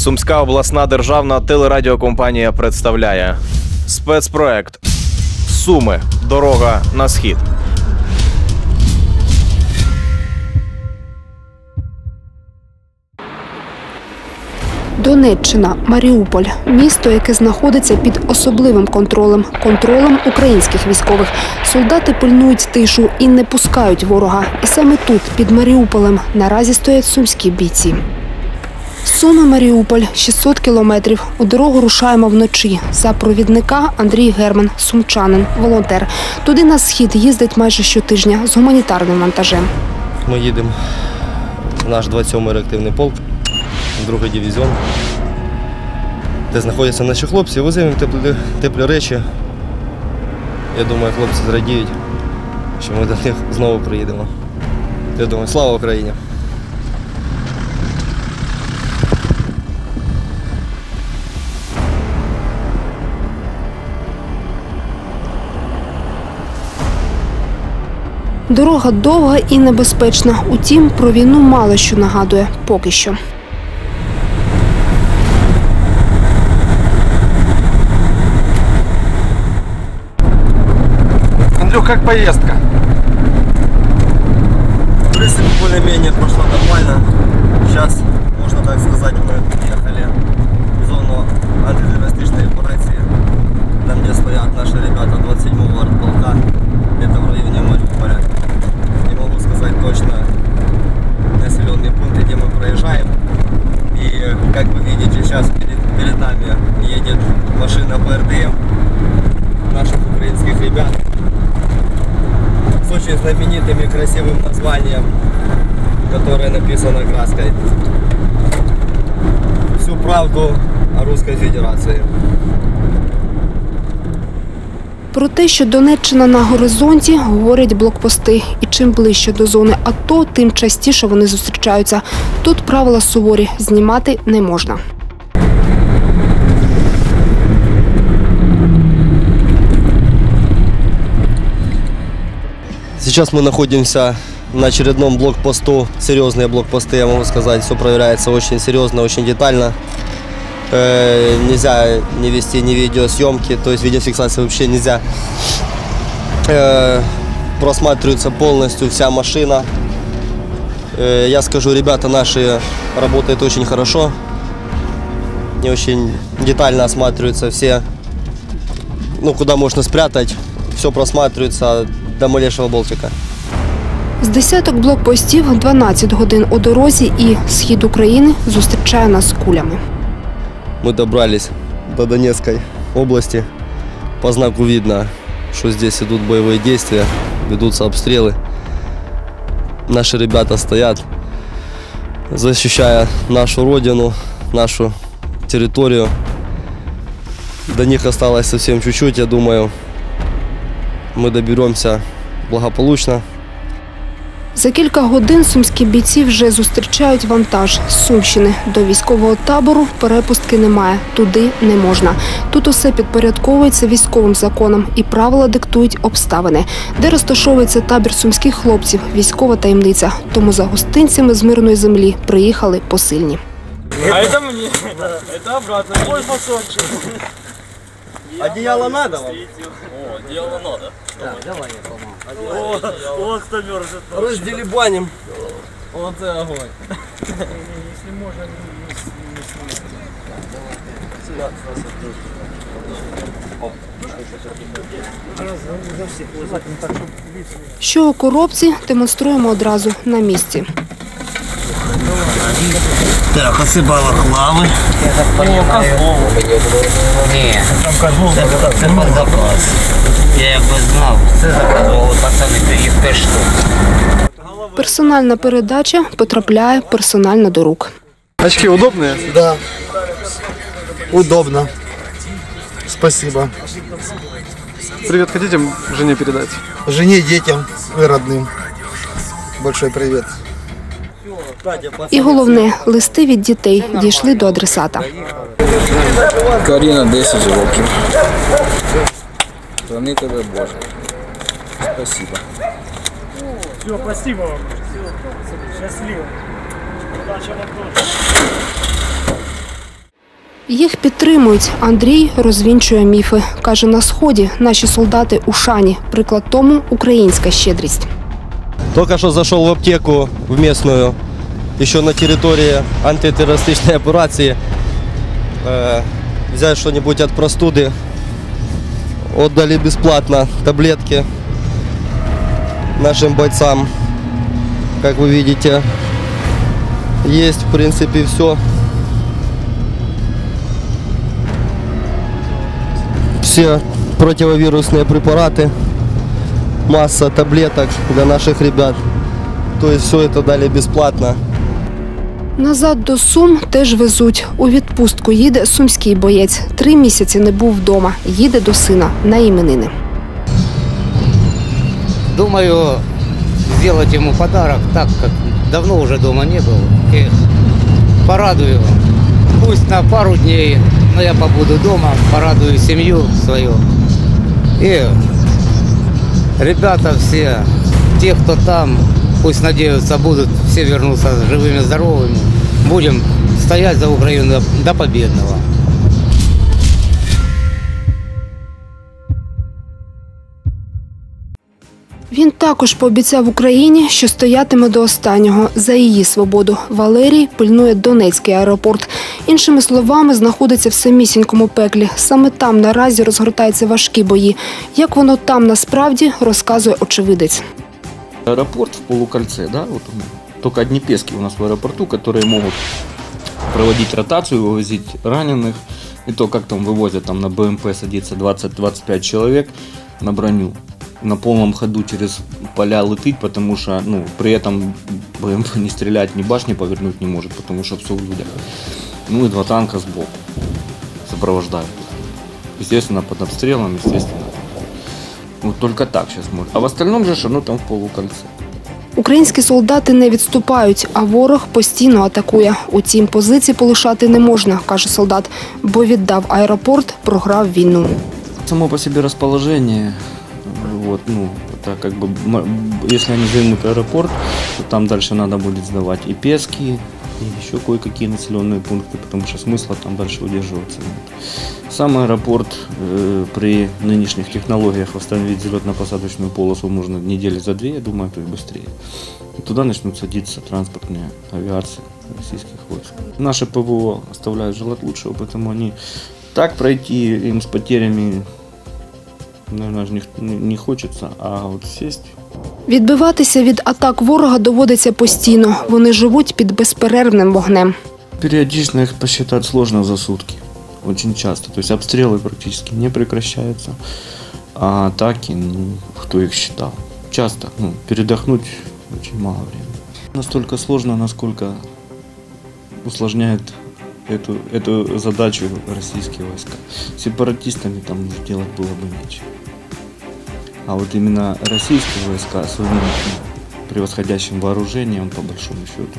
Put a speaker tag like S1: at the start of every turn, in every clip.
S1: Сумська обласна державна телерадіокомпанія представляє спецпроект Суми. Дорога на схід.
S2: Донеччина, Маріуполь місто, яке знаходиться під особливим контролем контролем українських військових. Солдати пильнують тишу і не пускають ворога. І саме тут, під Маріуполем, наразі стоять сумські бійці. Суми Маріуполь 600 кілометрів. У дорогу рушаємо вночі. За провідника Андрій Герман, сумчанин, волонтер. Туди на схід їздить майже щотижня з гуманітарним вантажем.
S3: Ми їдемо в наш 27-й реактивний полк, другий дивізіон, де знаходяться наші хлопці, веземо теплі, теплі речі. Я думаю, хлопці зрадіють, що ми до них знову приїдемо. Я думаю, слава Україні!
S2: Дорога довга і небезпечна. Утім, про війну мало що нагадує поки що.
S4: Андрюх, как поездка?
S3: В принципе, более-менее прошло нормально. Сейчас, можно так сказать, мы приехали в зону антитеррористичной операции, там, где стоят наши ребята 27-го артполка. Это в районе Мариуполя. Точно населенные пункты, где мы проезжаем. И, как вы видите, сейчас перед, перед нами едет машина БРДМ наших украинских ребят с очень знаменитым и красивым названием, которое написано краской. Всю правду о Русской Федерации.
S2: Про те, що Донеччина на горизонті, говорять блокпости. І чим ближче до зони АТО, тим частіше вони зустрічаються. Тут правила суворі знімати не можна.
S3: Сейчас мы находимся на очередном блокпосту. Серьезные блокпосты, я могу сказать. Все проверяется очень серьезно, очень детально. Э, нельзя не вести ни видеосъемки, то есть видеофиксации вообще нельзя. Э, просматривается полностью вся машина. Э, я скажу, ребята наши работают очень хорошо. Не очень детально осматриваются все, ну, куда можно спрятать. Все просматривается до малейшего болтика.
S2: З десяток блокпостів 12 годин у дорозі і схід України зустрічає нас кулями.
S3: Мы добрались до Донецкой области. По знаку видно, что здесь идут боевые действия, ведутся обстрелы. Наши ребята стоят, защищая нашу родину, нашу территорию. До них осталось совсем чуть-чуть, я думаю. Мы доберемся благополучно.
S2: За кілька годин сумські бійці вже зустрічають вантаж з Сумщини. До військового табору перепустки немає, туди не можна. Тут усе підпорядковується військовим законам і правила диктують обставини. Де розташовується табір сумських хлопців, військова таємниця. Тому за гостинцями з мирної землі приїхали посильні.
S5: А это мне. Это обратно. Ой, фасон.
S3: Одеяло надо вам?
S5: О, дело надо. Да, давай я помогу. О, вот кто мерзнет.
S3: Разделибаним.
S5: Вот и огонь.
S2: Що у коробці демонструємо одразу на місці.
S6: Так, осипала хлами. Ні, це, це під заказ. Я якби знав, це заказували пацани, їх 5 штук.
S2: Персональна передача потрапляє персонально до рук.
S4: Очки удобные?
S7: Да. Удобно. Спасибо.
S4: Привет хотите жене передать?
S7: Жене, детям и родным. Большой привет.
S2: І головне, листи від дітей дійшли до адресата.
S8: Каріна 10 років. Храни тебе Боже. Спасибо.
S5: Все, спасибо вам. Все, счастливо. Удачи вам тоже.
S2: Їх підтримують. Андрій розвінчує міфи. Каже, на сході наші солдати у шані. Приклад тому українська щедрість.
S3: Только что зашел в аптеку в местную, еще на территории антитеррористичной операции. Э, взять что-нибудь от простуды. Отдали бесплатно таблетки нашим бойцам. Как вы видите, есть в принципе все. Все противовирусные препараты, масса таблеток для наших ребят. То есть все это дали бесплатно.
S2: Назад до Сум теж везуть. У відпустку їде сумський боєць. Три місяці не був вдома. Їде до сина на іменини.
S6: Думаю, сделать ему подарок, так как давно уже дома не был. И порадую. Пусть на пару дней, но я побуду дома, порадую семью свою. И ребята все, те, кто там, пусть надеются, будут все вернуться живыми, здоровыми. Будем стоять за Украину до победного.
S2: Він також пообіцяв Україні, що стоятиме до останнього за її свободу. Валерій пильнує Донецький аеропорт. Іншими словами, знаходиться в самісінькому пеклі. Саме там наразі розгортаються важкі бої. Як воно там насправді розказує очевидець.
S9: Аэропорт в полукольце, да, вот. Только Днепрский у нас в аэропорту, которые могут проводить ротацию, вывозить раненых. И то, как там вывозят, там на БМП садится 20-25 человек на броню. На полном ходу через поля летить, потому что, ну, при этом БМП не стрелять, ни башни повернуть не может, потому что все в людях. Ну и два танка сбоку сопровождают. Естественно, под обстрелом, естественно. Вот только так сейчас можно. А в остальном же, оно там в полукольце.
S2: Українські солдати не відступають, а ворог постійно атакує. Утім, позиції полишати не можна, каже солдат, бо віддав аеропорт, програв війну.
S9: Само по себе расположение, вот, ну, это как бы, м- если они займут аэропорт, то там дальше надо будет сдавать и Пески, и еще кое-какие населенные пункты, потому что смысла там дальше удерживаться нет. Сам аэропорт э, при нынешних технологиях восстановить взлетно-посадочную полосу можно недели за две, я думаю, а то и быстрее. И туда начнут садиться транспортные авиации российских войск. Наши ПВО оставляют желать лучшего, поэтому они так пройти им с потерями, наверное, не, не хочется, а вот сесть
S2: Відбиватися від атак ворога доводиться постійно. Вони живуть під безперервним вогнем.
S9: Периодично их посчитать сложно за сутки. Очень часто. То есть обстрелы практически не прекращаются. А атаки, ну, кто их считал? Часто. Ну, передохнуть очень мало времени. Настолько сложно, насколько усложняет эту, эту задачу российские войска. Сепаратистами там уже делать было бы нечего. А вот именно российские войска ну, превосходящим вооружением, по большому счету,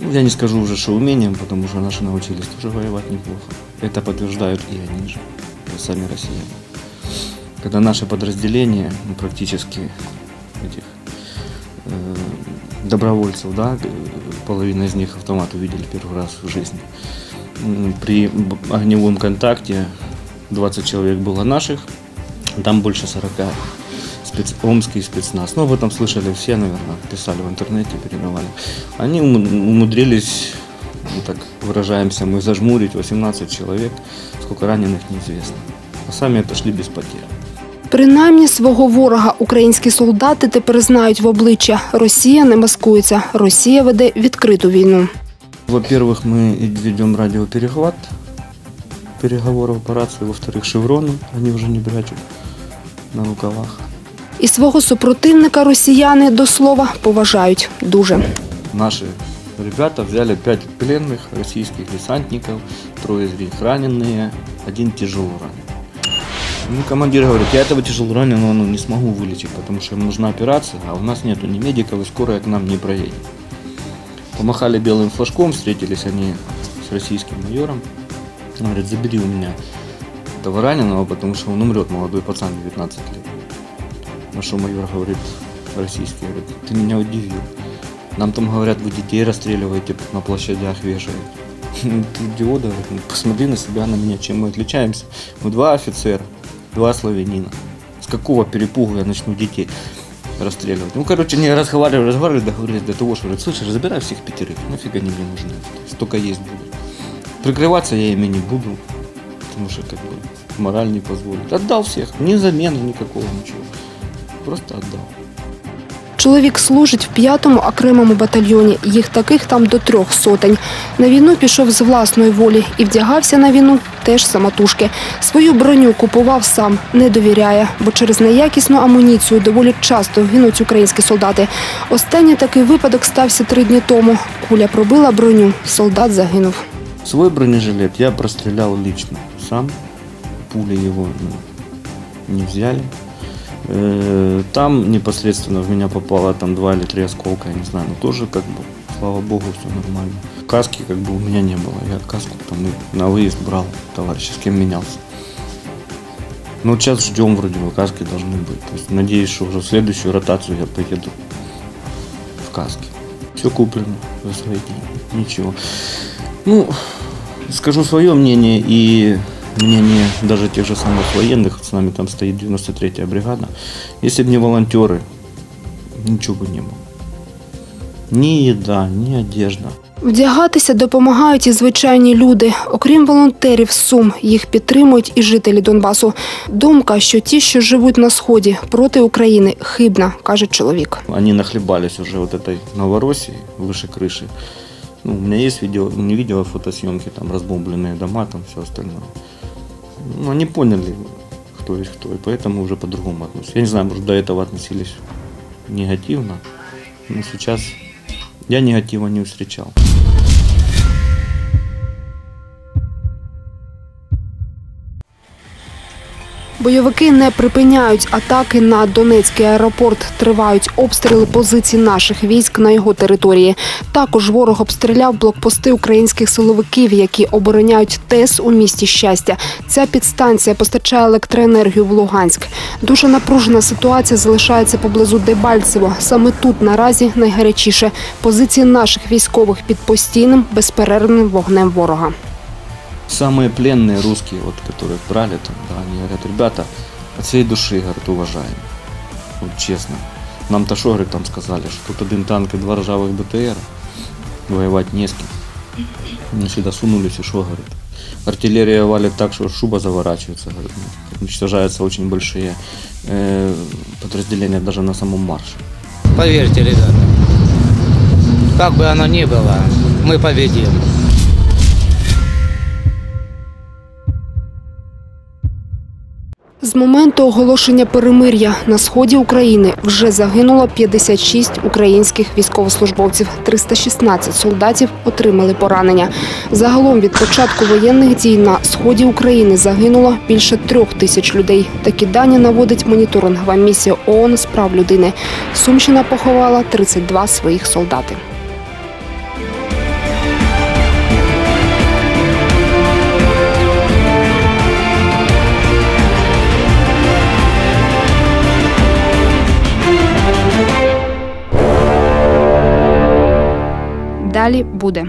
S9: ну, я не скажу уже, что умением, потому что наши научились тоже воевать неплохо. Это подтверждают и они же, и сами россияне. Когда наши подразделения, ну, практически этих э, добровольцев, да, половина из них автомат увидели первый раз в жизни. При огневом контакте 20 человек было наших, там больше 40 спец... омский спецназ. Ну, об этом слышали все, наверное, писали в интернете, передавали. Они ум- умудрились, ну, так выражаемся, мы зажмурить 18 человек, сколько раненых неизвестно. А сами отошли без потерь.
S2: Принаймні свого ворога українські солдати тепер знають в обличчя. Росія не маскується. Росія веде відкриту війну.
S9: Во-первых, мы ведем радиоперехват переговоров по рации. Во-вторых, шевроны они уже не прячут на рукавах.
S2: І свого супротивника росіяни до слова поважають дуже.
S9: Наши ребята взяли пять пленных российских десантников, трое из них раненые, один тяжело раненый. Ну, командир говорит, я этого тяжело раненого ну, не смогу вылечить, потому что им нужна операция, а у нас нету ни медиков, и скорая к нам не проедет. Помахали белым флажком, встретились они с российским майором. Он говорит, забери у меня этого раненого, потому что он умрет, молодой пацан, 19 лет. На что майор говорит, российский, говорит, ты меня удивил. Нам там говорят, вы детей расстреливаете, на площадях вешаете. Ты диода, говорит, ну, посмотри на себя, на меня, чем мы отличаемся. Мы два офицера, два славянина. С какого перепугу я начну детей расстреливать? Ну, короче, не разговаривали, разговаривали, договорились до того, что, говорит, слышишь, забирай всех пятерых, нафиг они мне нужны, столько есть будут. Прикрываться я ими не буду, потому что, как бы, мораль не позволит. Отдал всех, ни замены никакого, ничего. Просто отдал.
S2: Чоловік служить в п'ятому окремому батальйоні. Їх таких там до трьох сотень. На війну пішов з власної волі і вдягався на війну теж самотужки. Свою броню купував сам, не довіряє, бо через неякісну амуніцію доволі часто гинуть українські солдати. Останній такий випадок стався три дні тому. Куля пробила броню, солдат загинув.
S9: Свой бронежилет я прострелял лично сам. Пули его ну, не взяли. Э, Там непосредственно в меня попало там два или три осколка, я не знаю, но тоже как бы, слава богу, все нормально. Каски как бы у меня не было, я каску там на выезд брал товарища, с кем менялся. Ну сейчас ждем вроде бы, каски должны быть. То есть надеюсь, что уже в следующую ротацию я поеду в каске. Все куплено за свои деньги, ничего. Ну, скажу свое мнение и мнение даже тех же самых военных, с нами там стоит 93-я бригада. Если бы не волонтеры, ничего бы не было. Ни еда, ни одежда.
S2: Вдягатися допомагають і звичайні люди. Окрім волонтерів з Сум, їх підтримують і жителі Донбасу. Думка, що ті, що живуть на сході проти України, хибна, каже чоловік.
S9: Они нахлебались уже вот этой Новороссии выше крыши. Ну, у меня есть видео, ну, не видео, а фотосъемки, там разбомбленные дома, там все остальное. Ну, они поняли, кто есть кто, и поэтому уже по-другому относятся. Я не знаю, может, до этого относились негативно, но сейчас я негатива не встречал.
S2: Бойовики не припиняють атаки на Донецький аеропорт. Тривають обстріли позицій наших військ на його території. Також ворог обстріляв блокпости українських силовиків, які обороняють ТЕС у місті щастя. Ця підстанція постачає електроенергію в Луганськ. Дуже напружена ситуація залишається поблизу Дебальцево. Саме тут наразі найгарячіше. Позиції наших військових під постійним безперервним вогнем ворога.
S9: Самые пленные русские, вот, которых брали там, да, они говорят, ребята, от всей души, говорят, уважаем. Вот честно. Нам-то что, говорит, там сказали, что тут один танк и два ржавых БТР, воевать не с кем. Мы сюда сунулись, и что, говорит. Артиллерия валит так, что шуба заворачивается, говорит. ну, Уничтожаются очень большие э, подразделения даже на самом марше.
S6: Поверьте, ребята, как бы оно ни было, мы победим.
S2: Моменту оголошення перемир'я на сході України вже загинуло 56 українських військовослужбовців. 316 солдатів отримали поранення. Загалом від початку воєнних дій на сході України загинуло більше трьох тисяч людей. Такі дані наводить моніторингова місія ООН з прав людини. Сумщина поховала 32 своїх солдати. Далі буде.